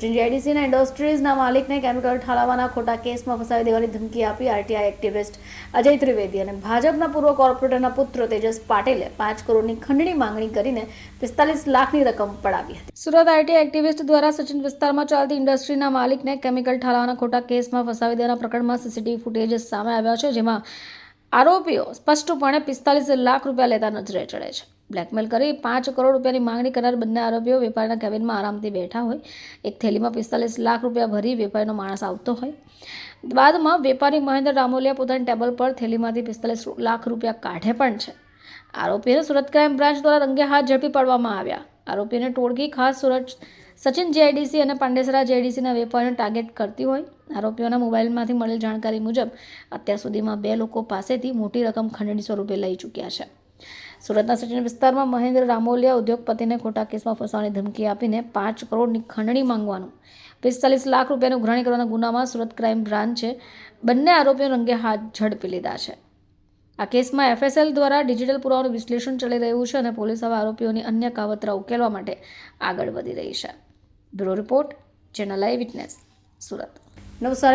જેડીસીના ઇન્ડસ્ટ્રીઝના માલિકને કેમિકલ ઠાલવવાના ખોટા કેસમાં ફસાવી દેવાની ધમકી આપી આરટીઆઈ એક્ટિવિસ્ટ અજય ત્રિવેદી અને ભાજપના પૂર્વ કોર્પોરેટરના પુત્ર તેજસ પાટેલે પાંચ કરોડની ખંડણી માંગણી કરીને પિસ્તાલીસ લાખની રકમ પડાવી હતી. સુરત આરટીઆઈ એક્ટિવિસ્ટ દ્વારા સચિન વિસ્તારમાં ચાલતી ઇન્ડસ્ટ્રીના માલિકને કેમિકલ ઠાલવવાના ખોટા કેસમાં ફસાવી દેવાના પ્રકરણમાં સીસીટીવી ફૂટેજ સામે આવ્યા છે, જેમાં આરોપીઓ સ્પષ્ટપણે પિસ્તાલીસ લાખ રૂપિયા લેતા નજરે ચડે છે. બ્લેકમેલ કરી પાંચ કરોડ રૂપિયાની માંગણી કરનાર બંને આરોપીઓ વેપારીના કેબિનમાં આરામથી બેઠા હોય. એક થેલીમાં પિસ્તાલીસ લાખ રૂપિયા ભરી વેપારીનો માણસ આવતો હોય. બાદમાં વેપારી મહેન્દ્ર રામોલિયા પોતાની ટેબલ પર થેલીમાંથી પિસ્તાલીસ લાખ રૂપિયા કાઢે પણ છે. આરોપીને સુરત ક્રાઇમ બ્રાન્ચ દ્વારા રંગે હાથ ઝડપી પાડવામાં આવ્યા. આરોપીને ટોળકી ખાસ સુરત સચિન જેઆઈડીસી અને પાંડેસરા જેઆઈડીસીના વેપારીને ટાર્ગેટ કરતી હોય. આરોપીઓના મોબાઈલમાંથી મળેલ જાણકારી મુજબ અત્યાર સુધીમાં બે લોકો પાસેથી મોટી રકમ ખંડણી સ્વરૂપે લઈ ચૂક્યા છે. સુરતના સચિન વિસ્તારમાં મહેન્દ્ર રામોલિયા ઉદ્યોગપતિને ખોટા કેસમાં ફસાવાની ધમકી આપીને પાંચ કરોડની ખંડણી માંગવાનું. પિસ્તાલીસ લાખ રૂપિયાનું ઉઘરાણી કરવાના ગુનામાં સુરત ક્રાઇમ બ્રાન્ચે બંને આરોપીઓ રંગે હાથ ઝડપી લીધા છે. આ કેસમાં એફએસએલ દ્વારા ડિજિટલ પુરાવાનું વિશ્લેષણ ચાલી રહ્યું છે અને પોલીસ હવે આરોપીઓની અન્ય કાવતરા ઉકેલવા માટે આગળ વધી રહી છે. Bureau report, channel eyewitness, Surat. Navsari